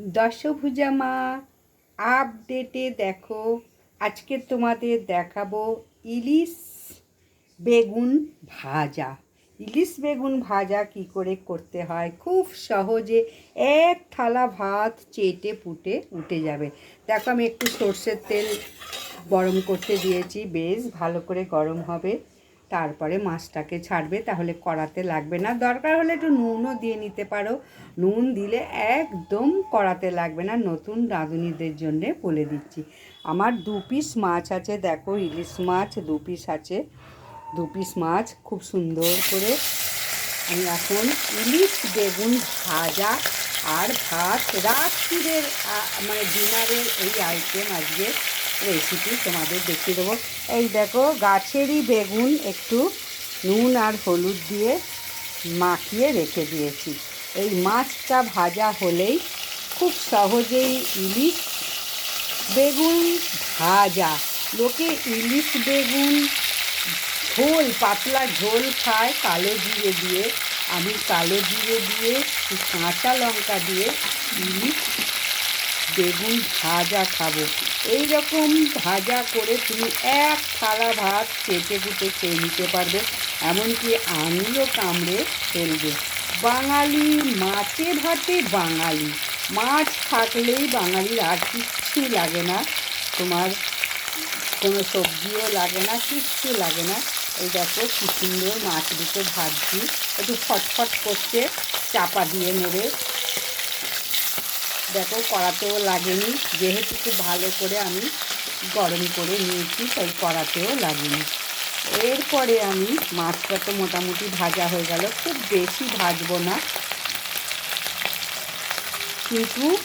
দশভুজা মা আপডেটে দেখো। আজকে তোমাদের দেখাবো ইলিশ বেগুন ভাজা। ইলিশ বেগুন ভাজা কি করে করতে হয়? খুব সহজে এক থালা ভাত চেটে পুটে উঠে যাবে। দেখো, আমি একটু সর্ষের তেল গরম করতে দিয়েছি, বেশ ভালো করে গরম হবে। তারপরে মাছটাকে ছাড়বে, তাহলে কড়াতে লাগবে না। দরকার হলে একটু নুনও দিয়ে নিতে পারো। নুন দিলে একদম কড়াতে লাগবে না। নতুন রাঁধুনিদের জন্যে বলে দিচ্ছি। আমার দু পিস মাছ আছে, দেখো ইলিশ মাছ, দু পিস আছে। দু পিস মাছ, খুব সুন্দর করে। আমি এখন ইলিশ, বেগুন ভাজা আর ভাত। রাত্রিদের মানে ডিনারের এই আইটেম আজকে রেসিপি তোমাদের দেখিয়ে দেবো। এই দেখো, গাছেরই বেগুন একটু নুন আর হলুদ দিয়ে মাখিয়ে রেখে দিয়েছি। এই মাছটা ভাজা হলেই খুব সহজেই ইলিশ বেগুন ভাজা। লোকে ইলিশ বেগুন ঝোল, পাতলা ঝোল খায়, কালো জিরে দিয়ে। আমি কালো জিরে দিয়ে কাঁচা লঙ্কা দিয়ে ইলিশ বেগুন ভাজা খাব। এই রকম ভাজা করে তুমি এক থালা ভাত চেটে কুটে খেয়ে নিতে পারবে। এমনকি আঙুলও কামড়ে ফেলবে। বাঙালি মাছে ভাতে বাঙালি। মাছ থাকলেই বাঙালির আর কিচ্ছু লাগে না। তোমার কোনো সবজিও লাগে না, কিচ্ছু লাগে না। এই দেখো কি সুন্দর মাছ দুটো ভাজছি। একটু ফটফট করছে চাপা দিয়ে নেবে। দেখো, কড়াতেও লাগেনি। যেহেতু খুব ভালো করে আমি গরম করে নিয়েছি, তাই কড়াতেও লাগেনি। এরপরে আমি মাছটা তো মোটামুটি ভাজা হয়ে গেল, খুব বেশি ভাজবো না। কিন্তু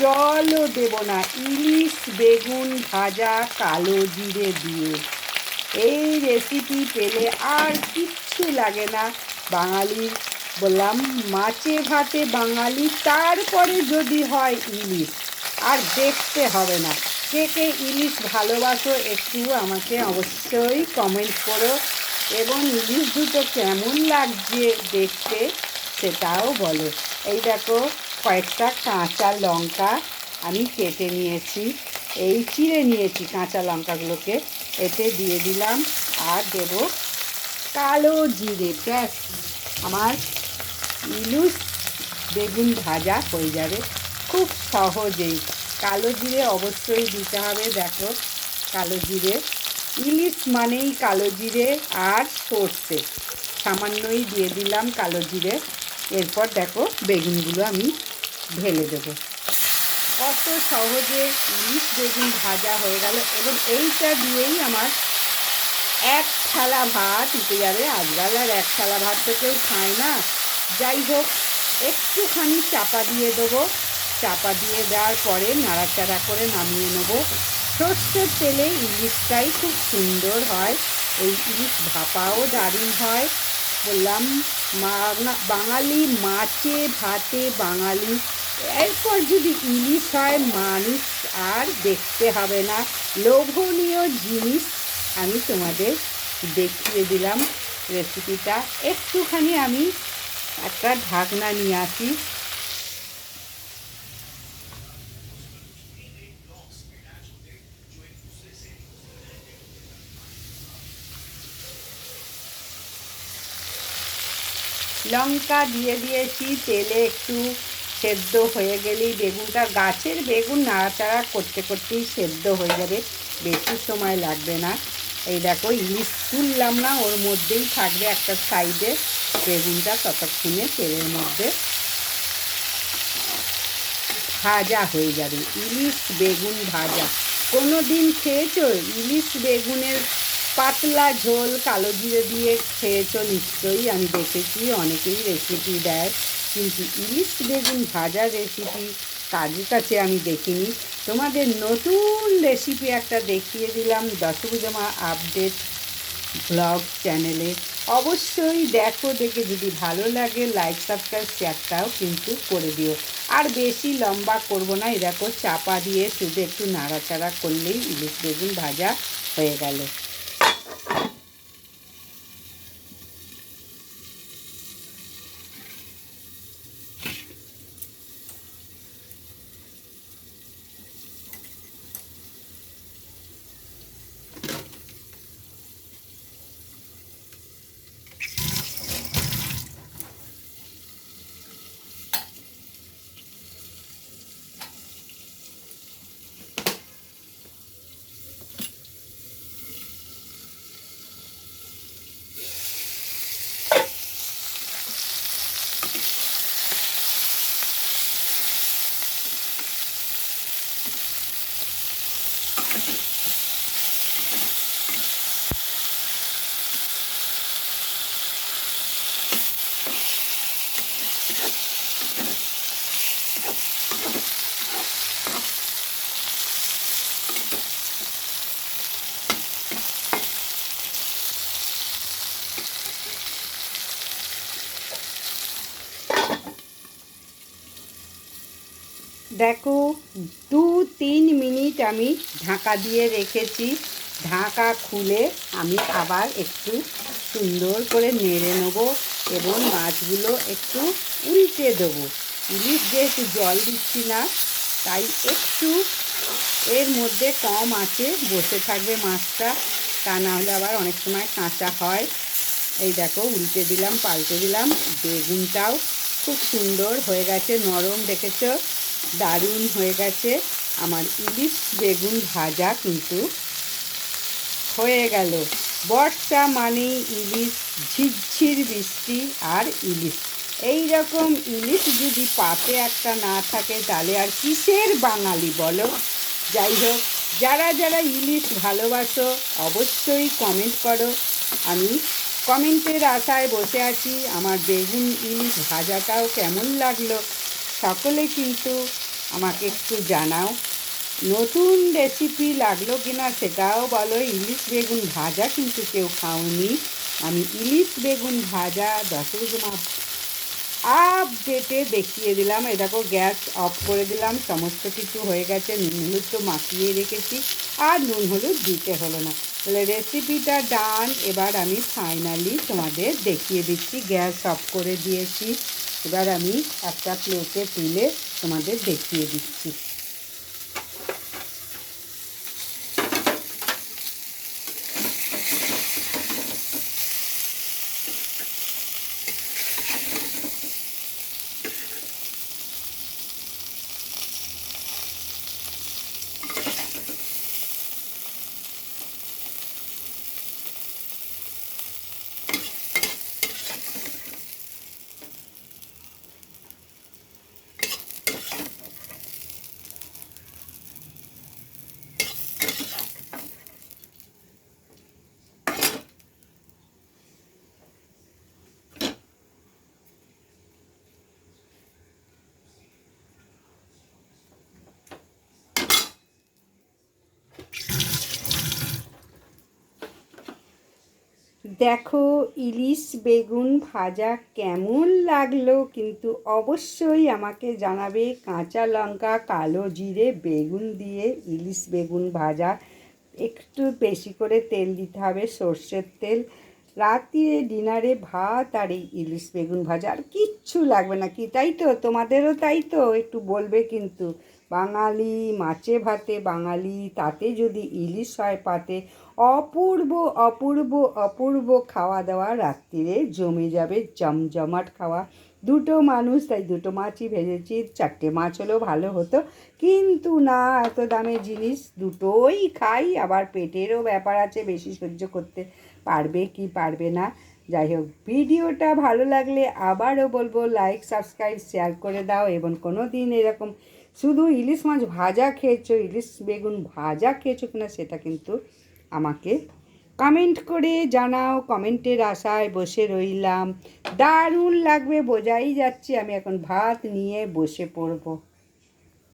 জলও দেব না, ইলিশ, বেগুন ভাজা, কালো জিরে দিয়ে। এই রেসিপি পেলে আর কিচ্ছু লাগে না। বাঙালির বললাম, মাছে ভাতে বাঙালি, তারপরে যদি হয় ইলিশ, আর দেখতে হবে না। কে কে ইলিশ ভালোবাসো একটু আমাকে অবশ্যই কমেন্ট করো। এবং ইলিশ দুটো কেমন লাগছে দেখতে সেটাও বলো। এই দেখো, কয়েকটা কাঁচা লঙ্কা আমি কেটে নিয়েছি, এই চিড়ে নিয়েছি কাঁচা লঙ্কাগুলোকে, এতে দিয়ে দিলাম। আর দেব কালো জিরে, ব্যাস। আমার ইলিশ বেগুন ভাজা হয়ে যাবে। খুব সহজেই কালো জিরে অবশ্যই দিতে হবে, দেখো। কালো জিরে। ইলিশ মানেই কালো জিরে আর সর্ষে। সামান্যই দিয়ে দিলাম কালো জিরে। এরপর দেখো বেগুনগুলো আমি ঢেলে দেবো। কত সহজে ইলিশ বেগুন ভাজা হয়ে গেল এবং এইটা দিয়েই আমার এক থালা ভাত উঠে যাবে। আজকাল আর এক থালা ভাত তো কেউ খায় না। যাই হোক একটুখানি চাপা দিয়ে দেবো। চাপা দিয়ে দেওয়ার পরে নাড়াচাড়া করে নামিয়ে নেব। সর্ষের তেলে ইলিশটাই খুব সুন্দর হয়। এই ইলিশ ভাপাও দারুণ হয়। বললাম বাঙালি মাছে ভাতে বাঙালি। এরপর যদি ইলিশ হয়, মানুষ আর দেখতে হবে না। লোভনীয় জিনিস। আমি তোমাদের দেখিয়ে দিলাম রেসিপিটা। একটুখানি আমি একটা ঢাকনা নিয়ে আসি। লঙ্কা দিয়ে দিয়েছি, তেলে একটু সেদ্ধ হয়ে গেলেই বেগুনটা, গাছের বেগুন নাড়াচাড়া করতে করতেই সেদ্ধ হয়ে যাবে, বেশি সময় লাগবে না। এই দেখো, ইলিশ তুললাম না, ওর মধ্যেই থাকবে একটা সাইডে বেগুনটা ততক্ষণে তেলের মধ্যে। ভাজা হয়ে যাবে, ইলিশ বেগুন ভাজা। কোনো দিন খেয়েছো? ইলিশ বেগুনের পাতলা ঝোল কালো জিরে দিয়ে খেয়েছো নিশ্চয়ই, আমি দেখেছি, অনেকেই রেসিপি দেয়। কিন্তু ইলিশ বেগুন ভাজা রেসিপি কাজের কাছে আমি দেখিনি। তোমাদের নতুন রেসিপি একটা দেখিয়ে দিলাম দশভুজামা আপডেট ব্লগ চ্যানেলে অবশ্যই দেখো, দেখে যদি ভালো লাগে লাইক সাবস্ক্রাইব শেয়ারটাও কিন্তু করে দিও। আর বেশি লম্বা করব না দেখো, চাপা দিয়ে শুধু একটু নাড়াচাড়া করলেই ইলিশ বেগুন ভাজা হয়ে গেল। দেখো, দু তিন মিনিট আমি ঢাকা দিয়ে রেখেছি। ঢাকা খুলে আমি আবার একটু সুন্দর করে নেড়ে নেব এবং মাছগুলো একটু উল্টে দেবো। ইলিশ যেহেতু জল দিচ্ছি না, তাই একটু এর মধ্যে কম আছে, বসে থাকবে মাছটা। তা না হলে আবার অনেক সময় কাঁচা হয়। এই দেখো, উল্টে দিলাম, পাল্টে দিলাম। বেগুনটাও খুব সুন্দর হয়ে গেছে, নরম দেখেছ? দারুণ হয়ে গেছে। আমার ইলিশ বেগুন ভাজা কিন্তু হয়ে গেল। বর্ষা মানে ইলিশ, ঝিরঝির বৃষ্টি আর ইলিশ। এই রকম ইলিশ যদি পাতে একটা না থাকে, তাহলে আর কিসের বাঙালি বলো? যাই হোক, যারা যারা ইলিশ ভালোবাসো, অবশ্যই কমেন্ট করো। আমি কমেন্টের আশায় বসে আছি। আমার বেগুন ইলিশ ভাজাটাও কেমন লাগল? সকলে কিন্তু আমাকে একটু জানাও, নতুন রেসিপি লাগল কিনা সেটাও বলো। ইলিশ বেগুন ভাজা কিন্তু কেউ খাওনি। আমি ইলিশ বেগুন ভাজা দশরকমা আপডেটে দেখিয়ে দিলাম। এ দেখো, গ্যাস অফ করে দিলাম। সমস্ত কিছু হয়ে গেছে। নুন হলুদ তো মাখিয়ে রেখেছি। আর নুন হলুদ দিতে হলো না। রেসিপিটা ডান এবার আমি ফাইনালি তোমাদের দেখিয়ে দিচ্ছি। গ্যাস অফ করে দিয়েছি। এবার আমি একটা প্লেটে তুলে তোমাদের দেখিয়ে দিচ্ছি। দেখো, ইলিশ বেগুন ভাজা কেমন লাগল? কিন্তু অবশ্যই আমাকে জানাবে কাঁচা লঙ্কা, কালো জিরে, বেগুন দিয়ে ইলিশ বেগুন ভাজা। একটু বেশি করে তেল দিতে হবে, সর্ষের তেল। রাত্রিরে ডিনারে ভাত আর এই ইলিশ বেগুন ভাজা, আর কিচ্ছু লাগবে না কি? তাই তো? তোমাদেরও তাই তো? একটু বলবে কিন্তু। বাঙালি মাছে ভাতে, বাঙালি তাতে যদি ইলিশ হয় পাতে অপূর্ব অপূর্ব অপূর্ব খাওয়া দাওয়া রাত্রিরে জমে যাবে জমজমাট খাওয়া। দুটো মানুষ, তাই দুটো মাছই ভেজেছি, চারটে মাছ হলেও ভালো হতো। কিন্তু না, এত দামের জিনিস দুটোই খাই। আবার পেটেরও ব্যাপার আছে, বেশি সহ্য করতে পারবে কি পারবে না। যাই হোক, ভিডিওটা ভালো লাগলে আবারও বলব লাইক সাবস্ক্রাইব শেয়ার করে দাও। এবং কোনো দিন এরকম শুধু ইলিশ মাছ ভাজা খেয়েছো, ইলিশ বেগুন ভাজা খেয়েছো কিনা সেটা কিন্তু আমাকে। কমেন্ট করে জানাও কমেন্টের আশায় বসে রইলাম। দারুণ লাগবে, বোঝাই যাচ্ছে আমি এখন ভাত নিয়ে বসে পড়ব।